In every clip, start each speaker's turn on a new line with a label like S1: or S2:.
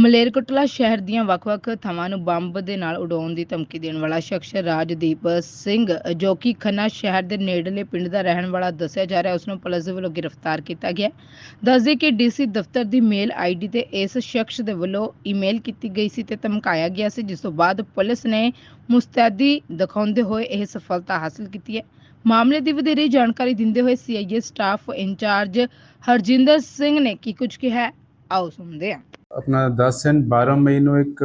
S1: ਮਲੇਰਕੋਟਲਾ ਸ਼ਹਿਰ ਦੀਆਂ ਵੱਖ-ਵੱਖ ਥਾਵਾਂ ਨੂੰ ਬੰਬ ਦੇ ਨਾਲ ਉਡਾਉਣ ਦੀ ਧਮਕੀ ਦੇਣ ਵਾਲਾ ਸ਼ਖਸ ਰਾਜਦੀਪ ਸਿੰਘ, ਜੋ ਕਿ ਖੰਨਾ ਸ਼ਹਿਰ ਦੇ ਨੇੜਲੇ ਪਿੰਡ ਦਾ ਰਹਿਣ ਵਾਲਾ ਦੱਸਿਆ ਜਾ ਰਿਹਾ ਉਸ ਨੂੰ ਪੁਲਿਸ ਵੱਲੋਂ ਗ੍ਰਿਫਤਾਰ ਕੀਤਾ ਗਿਆ। ਦੱਸਦੇ ਕਿ ਡੀਸੀ ਦਫ਼ਤਰ ਦੀ ਮੇਲ ਆਈਡੀ ਤੇ ਇਸ ਸ਼ਖਸ ਦੇ ਵੱਲੋਂ ਈਮੇਲ ਕੀਤੀ ਗਈ ਸੀ ਤੇ ਧਮਕਾਇਆ ਗਿਆ ਸੀ, ਜਿਸ ਤੋਂ ਬਾਅਦ ਪੁਲਿਸ ਨੇ ਮੁਸਤੈਦੀ ਦਿਖਾਉਂਦੇ ਹੋਏ ਇਹ ਸਫਲਤਾ ਹਾਸਲ ਕੀਤੀ ਹੈ। ਮਾਮਲੇ ਦੀ ਵਧੇਰੇ ਜਾਣਕਾਰੀ ਦਿੰਦੇ ਹੋਏ CIA staff incharge Harjinder Singh ਨੇ ਕੀ ਕੁਝ ਕਿਹਾ ਆਓ ਸੁਣਦੇ ਹਾਂ।
S2: ਆਪਣਾ 10 ਐਂਡ 12 ਮਈ ਨੂੰ ਇੱਕ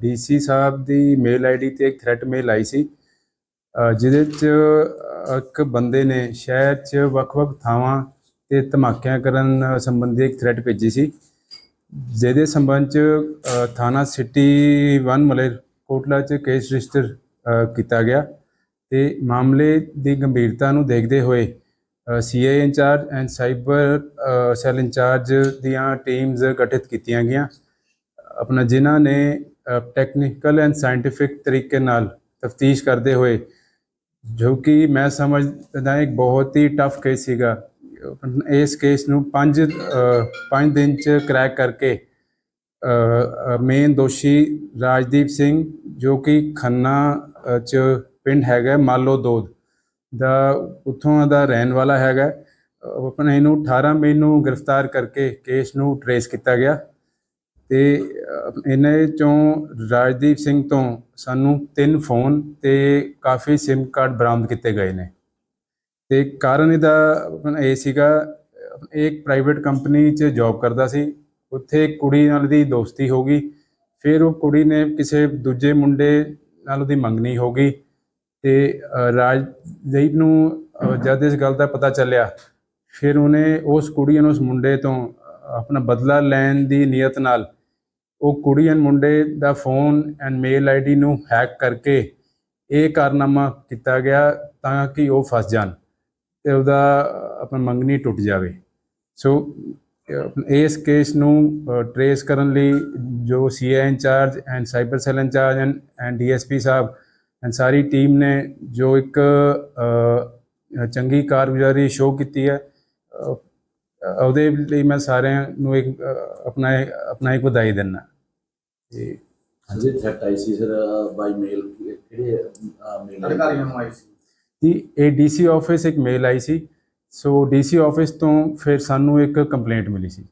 S2: ਡੀਸੀ ਸਾਹਿਬ ਦੀ ਮੇਲ ਆਈਡੀ ਤੇ ਇੱਕ ਥ੍ਰੈਟ ਮੇਲ ਆਈ ਸੀ। ਜਿਹਦੇ ਚ ਇੱਕ ਬੰਦੇ ਨੇ ਸ਼ਹਿਰ ਚ ਵੱਖ-ਵੱਖ ਥਾਵਾਂ ਤੇ ਧਮਾਕਿਆਂ ਕਰਨ ਸੰਬੰਧੀ ਇੱਕ ਥ੍ਰੈਟ ਭੇਜੀ ਸੀ। ਜਿਹਦੇ ਸੰਬੰਧ ਚ ਥਾਣਾ ਸਿਟੀ 1 ਮਲੇਰਕੋਟਲਾ ਚ ਕੇਸ ਰਜਿਸਟਰ ਕੀਤਾ ਗਿਆ ਤੇ ਮਾਮਲੇ ਦੀ ਗੰਭੀਰਤਾ ਨੂੰ ਦੇਖਦੇ ਹੋਏ CA incharge and cyber cell incharge ਦੀਆਂ ਟੀਮਸ ਗਠਿਤ ਕੀਤੀਆਂ ਗਈਆਂ। ਆਪਣਾ ਜਿਨ੍ਹਾਂ ਨੇ ਟੈਕਨੀਕਲ ਐਂਡ ਸਾਇੰਟੀਫਿਕ ਤਰੀਕੇ ਨਾਲ ਤਫਤੀਸ਼ ਕਰਦੇ ਹੋਏ, ਜੋ ਕਿ ਮੈਂ ਸਮਝਦਾ ਇੱਕ ਬਹੁਤ ਹੀ ਟਫ ਕੇਸ ਸੀਗਾ। ਇਸ ਕੇਸ ਨੂੰ 5 5 ਦਿਨ ਚ ਕ੍ਰੈਕ ਕਰਕੇ ਮੇਨ ਦੋਸ਼ੀ ਰਾਜਦੀਪ ਸਿੰਘ, ਜੋ ਕਿ ਖੰਨਾ ਚ ਪਿੰਡ ਹੈਗਾ ਮਾਲੋ ਦੋਦ ਦਾ ਉੱਥੋਂ ਦਾ ਰਹਿਣ ਵਾਲਾ ਹੈਗਾ। ਆਪਣੇ ਇਹਨੂੰ 18 ਮਈ ਨੂੰ ਗ੍ਰਿਫਤਾਰ ਕਰਕੇ ਕੇਸ ਨੂੰ ਟਰੇਸ ਕੀਤਾ ਗਿਆ ਤੇ ਇਹਨੇ ਚੋਂ ਰਾਜਦੀਪ ਸਿੰਘ ਤੋਂ ਸਾਨੂੰ ਤਿੰਨ ਫੋਨ ਤੇ ਕਾਫੀ SIM ਕਾਰਡ ਬਰਾਮਦ ਕੀਤੇ ਗਏ ਨੇ। ਤੇ ਕਾਰਨ ਇਹਦਾ ਇਹ ਸੀਗਾ ਇਹ ਇੱਕ ਪ੍ਰਾਈਵੇਟ ਕੰਪਨੀ 'ਚ ਜੌਬ ਕਰਦਾ ਸੀ। ਉੱਥੇ ਕੁੜੀ ਨਾਲ ਦੀ ਦੋਸਤੀ ਹੋ ਗਈ। ਫਿਰ ਉਹ ਕੁੜੀ ਨੇ ਕਿਸੇ ਦੂਜੇ ਮੁੰਡੇ ਨਾਲ ਉਹਦੀ ਮੰਗਣੀ ਹੋ ਗਈ। ਤੇ ਰਾਜਦੀਪ ਨੂੰ ਜਦ ਇਸ ਗੱਲ ਦਾ ਪਤਾ ਚੱਲਿਆ ਫਿਰ ਉਹਨੇ ਉਸ ਕੁੜੀ ਨੂੰ ਉਸ ਮੁੰਡੇ ਤੋਂ ਆਪਣਾ ਬਦਲਾ ਲੈਣ ਦੀ ਨੀਅਤ ਨਾਲ ਉਹ ਕੁੜੀ ਐਂਡ ਮੁੰਡੇ ਦਾ ਫੋਨ ਐਂਡ ਮੇਲ ਆਈਡੀ ਨੂੰ ਹੈਕ ਕਰਕੇ ਇਹ ਕਾਰਨਾਮਾ ਕੀਤਾ ਗਿਆ ਤਾਂ ਕਿ ਉਹ ਫਸ ਜਾਣ ਤੇ ਉਹਦਾ ਅ, ਆਪਣਾ ਮੰਗਣੀ ਟੁੱਟ ਜਾਵੇ। ਸੋ ਇਸ ਕੇਸ ਨੂੰ ਟਰੇਸ ਕਰਨ ਲਈ ਜੋ CA incharge and cyber cell incharge and and DSP Sahib and ਸਾਰੀ ਟੀਮ ਨੇ ਜੋ ਇੱਕ ਚੰਗੀ ਕਾਰਗੁਜ਼ਾਰੀ ਸ਼ੋਅ ਕੀਤੀ ਹੈ ਉਹਦੇ ਲਈ ਮੈਂ ਸਾਰਿਆਂ ਨੂੰ ਇੱਕ ਆਪਣਾ ਆਪਣਾ ਇੱਕ ਵਧਾਈ ਦਿੰਦਾ। ਤੇ
S3: ਹਾਂਜੀ ਥ੍ਰੈਟ ਆਈ ਸੀ ਸਰ ਬਾਈ ਮੇਲ ਕਿਹੜੇ ਮੇਲ
S4: ਅਧਿਕਾਰੀਆਂ ਨੂੰ ਆਈ ਸੀ।
S2: ਜੀ ਇਹ ਡੀਸੀ ਆਫਿਸ ਇੱਕ ਮੇਲ ਆਈ ਸੀ। ਸੋ ਡੀਸੀ ਆਫਿਸ ਤੋਂ ਫਿਰ ਸਾਨੂੰ ਇੱਕ ਕੰਪਲੇਂਟ ਮਿਲੀ ਸੀ।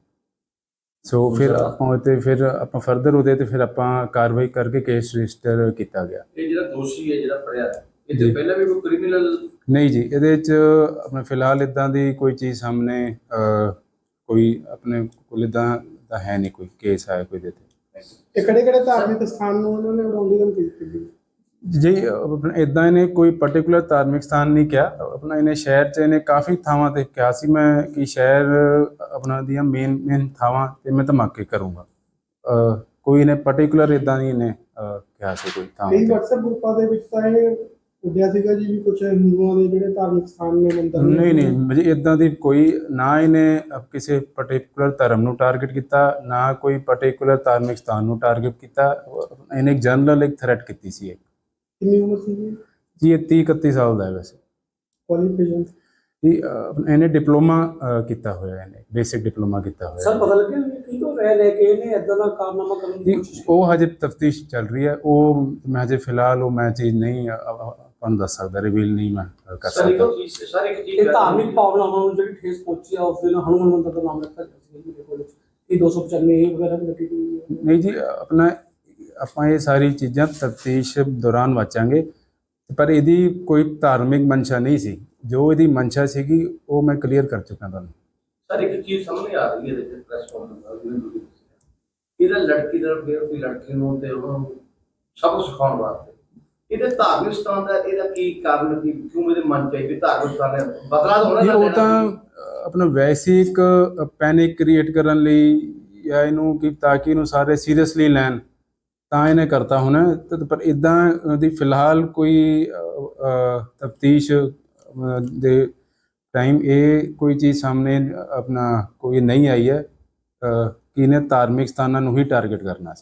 S2: ਸੋ ਫਿਰ। ਆਪਾਂ ਉਹਤੇ ਫਿਰ ਆਪਾਂ ਫਰਦਰ ਉਹਦੇ ਤੇ ਫਿਰ ਆਪਾਂ ਕਾਰਵਾਈ ਕਰਕੇ ਕੇਸ ਰਜਿਸਟਰ ਕੀਤਾ ਗਿਆ
S4: ਇਹ ਜਿਹੜਾ ਦੋਸ਼ੀ ਹੈ ਜਿਹੜਾ ਫੜਿਆ ਇਹ
S2: ਜੀ।
S4: ਤੇ ਪਹਿਲਾਂ ਵੀ ਕੋਈ ਕ੍ਰਿਮੀਨਲ
S2: ਨਹੀਂ ਜੀ ਇਹਦੇ ਚ ਆਪਣਾ ਫਿਲਹਾਲ ਇਦਾਂ ਦੀ ਕੋਈ ਚੀਜ਼ ਸਾਹਮਣੇ ਕੋਈ ਆਪਣੇ ਕੋਲ ਇਦਾਂ ਦਾ ਹੈ ਨਹੀਂ ਕੋਈ ਕੇਸ ਆਇਆ ਕੋਈ ਦੇ ਤੇ
S5: ਇਹ ਕਿਹੜੇ ਕਿਹੜੇ ਧਾਰਮਿਕ ਸਥਾਨ ਨੂੰ ਉਹਨਾਂ ਨੇ ਉਡਾਉਣ ਦੀ ਧਮਕੀ ਦਿੱਤੀ ਸੀ
S2: ਜੀ ਆਪਣਾ ਇਦਾਂ ਇਹਨੇ ਕੋਈ ਪਾਰਟਿਕੂਲਰ ਧਾਰਮਿਕ ਸਥਾਨ ਨਹੀਂ ਕਿਹਾ ਆਪਣਾ ਇਹਨੇ ਸ਼ਹਿਰ 'ਚ ਇਹਨੇ ਕਾਫੀ ਥਾਵਾਂ ਤੇ ਕਿਹਾ ਸੀ ਮੈਂ ਕਿ ਸ਼ਹਿਰ ਆਪਣਾ ਦੀਆਂ ਮੇਨ ਮੇਨ ਥਾਵਾਂ ਤੇ ਮੈਂ ਧਮਾਕੇ ਕਰੂੰਗਾ। ਅ, ਕੋਈ ਇਹਨੇ ਪਾਰਟਿਕੂਲਰ ਇਦਾਂ ਨਹੀਂ ਇਹਨੇ ਅ, ਕਿਹਾ ਸੀ ਕੋਈ ਥਾਂ
S5: ਕਈ
S2: ਤੇ।
S5: WhatsApp ਗਰੁੱਪਾਂ ਦੇ ਵਿੱਚ ਤਾਂ ਇਹ ਉੱਡਿਆ ਸੀਗਾ ਜੀ ਵੀ ਕੁਝ ਹਿੰਦੂਆਂ ਦੇ ਜਿਹੜੇ ਧਾਰਮਿਕ ਸਥਾਨ ਨੇ ਮੰਦਰ ਨੇ।
S2: ਨਹੀਂ ਨਹੀਂ ਜੀ ਇਦਾਂ ਦੀ ਕੋਈ ਨਾ ਇਹਨੇ ਕਿਸੇ ਪਾਰਟਿਕੂਲਰ ਧਰਮ ਨੂੰ ਟਾਰਗੇਟ ਕੀਤਾ ਨਾ ਕੋਈ ਪਾਰਟਿਕੂਲਰ ਧਾਰਮਿਕ ਸਥਾਨ ਨੂੰ ਟਾਰਗੇਟ ਕੀਤਾ। ਇਹਨੇ ਇੱਕ ਜਨਰਲ ਇੱਕ ਥ੍ਰੈਟ ਕੀਤੀ ਸੀ ਇੱਕ।
S5: ਕਿੰਨੀ ਉਮਰ ਸੀ ਜੀ?
S2: ਜੀ ਇਹ 30 31 ਸਾਲ ਦਾ ਹੈ ਵੈਸੇ।
S5: ਕੁਆਲੀਫਿਕੇਸ਼ਨ
S2: ਅਹ, ਇਹਨੇ ਡਿਪਲੋਮਾ ਕੀਤਾ ਹੋਇਆ ਇਹਨੇ ਬੇਸਿਕ ਡਿਪਲੋਮਾ ਕੀਤਾ ਹੋਇਆ।
S6: ਸਰ ਪਤਾ ਲੱਗਿਆ ਕੀ ਤੋਂ ਰਹਿ ਲੈ ਕੇ ਇਹਨੇ ਇਦਾਂ ਦਾ ਕਾਰਨਾਮਾ ਕਰਨ ਦੀ ਕੋਸ਼ਿਸ਼
S2: ਉਹ ਹਜੇ ਤਫਤੀਸ਼ ਚੱਲ ਰਹੀ ਹੈ। ਉਹ ਮੈਂ ਹਜੇ ਫਿਲਹਾਲ ਉਹ ਮੈਂ ਚੀਜ਼ ਨਹੀਂ ਤੁਹਾਨੂੰ ਦੱਸ ਸਕਦਾ ਰਿਵੀਲ ਨਹੀਂ ਮੈਂ ਕਰ
S4: ਸਰ ਇੱਕ
S2: ਸਕਦਾ।
S4: ਚੀਜ਼ ਸਰ ਇੱਕ ਚੀਜ਼
S6: ਇਹ ਧਾਰਮਿਕ ਭਾਵਨਾਵਾਂ ਨੂੰ ਜਿਹੜੀ ਠੇਸ ਪਹੁੰਚੀ ਆ ਉਸ ਦਿਨ ਹਨੂਮਾਨ ਮੰਦਰ ਦਾ ਨਾਮ ਰੱਖਿਆ ਸੀ ਮੇਰੇ ਕੋਲ ਇਹ 295 ਇਹ ਵਗੈਰਾ ਵੀ ਲੱਗੀ ਗਈ
S2: ਨਹੀਂ ਜੀ ਆਪਣਾ ਆਪਾਂ ਇਹ ਸਾਰੀ ਚੀਜ਼ਾਂ ਤਫਤੀਸ਼ ਦੌਰਾਨ ਵਾਚਾਂਗੇ। ਪਰ ਇਹਦੀ ਕੋਈ ਧਾਰਮਿਕ ਮਨਸ਼ਾ ਨਹੀਂ ਸੀ। ਜੋ ਇਹਦੀ ਮਨਸ਼ਾ ਸੀਗੀ ਉਹ ਮੈਂ ਕਲੀਅਰ ਕਰ ਚੁੱਕਾ ਤੁਹਾਨੂੰ।
S4: ਸਰ ਇੱਕ ਚੀਜ਼ ਸਾਹਮਣੇ ਆ ਰਹੀ ਹੈ ਇਹਦੇ ਪ੍ਰੈਸ ਕਾਨਫਰੰਸ ਇਹਦਾ ਲੜਕੀ ਦਾ ਬੇਰੁਖੀ ਲੜਕੀ ਨੂੰ ਤੇ ਉਹਨੂੰ ਸਬਕ ਸਿਖਾਉਣ ਵਾਸਤੇ। ਇਹਦੇ ਧਾਰਮਿਕ ਸਥਾਨ ਦਾ ਇਹਦਾ ਕੀ ਕਾਰਨ ਕੀ ਕਿਉਂ ਇਹਦੇ ਮਨ ਚ ਵੀ ਧਾਰਮਿਕ ਸਥਾਨ ਹੈ? ਬਦਲਾ ਤਾਂ ਹੋਣਾ
S2: ਉਹ ਤਾਂ ਆਪਣਾ ਵੈਸੇ ਪੈਨਿਕ ਕ੍ਰੀਏਟ ਕਰਨ ਲਈ ਜਾਂ ਇਹਨੂੰ ਕਿ ਤਾਂ ਕਿ ਇਹਨੂੰ ਸਾਰੇ ਸੀਰੀਅਸਲੀ ਲੈਣ। ਤਾਂ ਇਹਨੇ ਕਰਤਾ ਹੁਣ। ਪਰ ਇਦਾਂ ਦੀ ਫਿਲਹਾਲ ਕੋਈ ਤਫਤੀਸ਼ ਦੇ ਟਾਈਮ ਇਹ ਕੋਈ ਚੀਜ਼ ਸਾਹਮਣੇ ਆਪਣਾ ਕੋਈ ਨਹੀਂ ਆਈ ਹੈ। ਕਿ ਇਹਨੇ ਧਾਰਮਿਕ ਸਥਾਨਾਂ ਨੂੰ ਹੀ ਟਾਰਗੇਟ ਕਰਨਾ ਸੀ।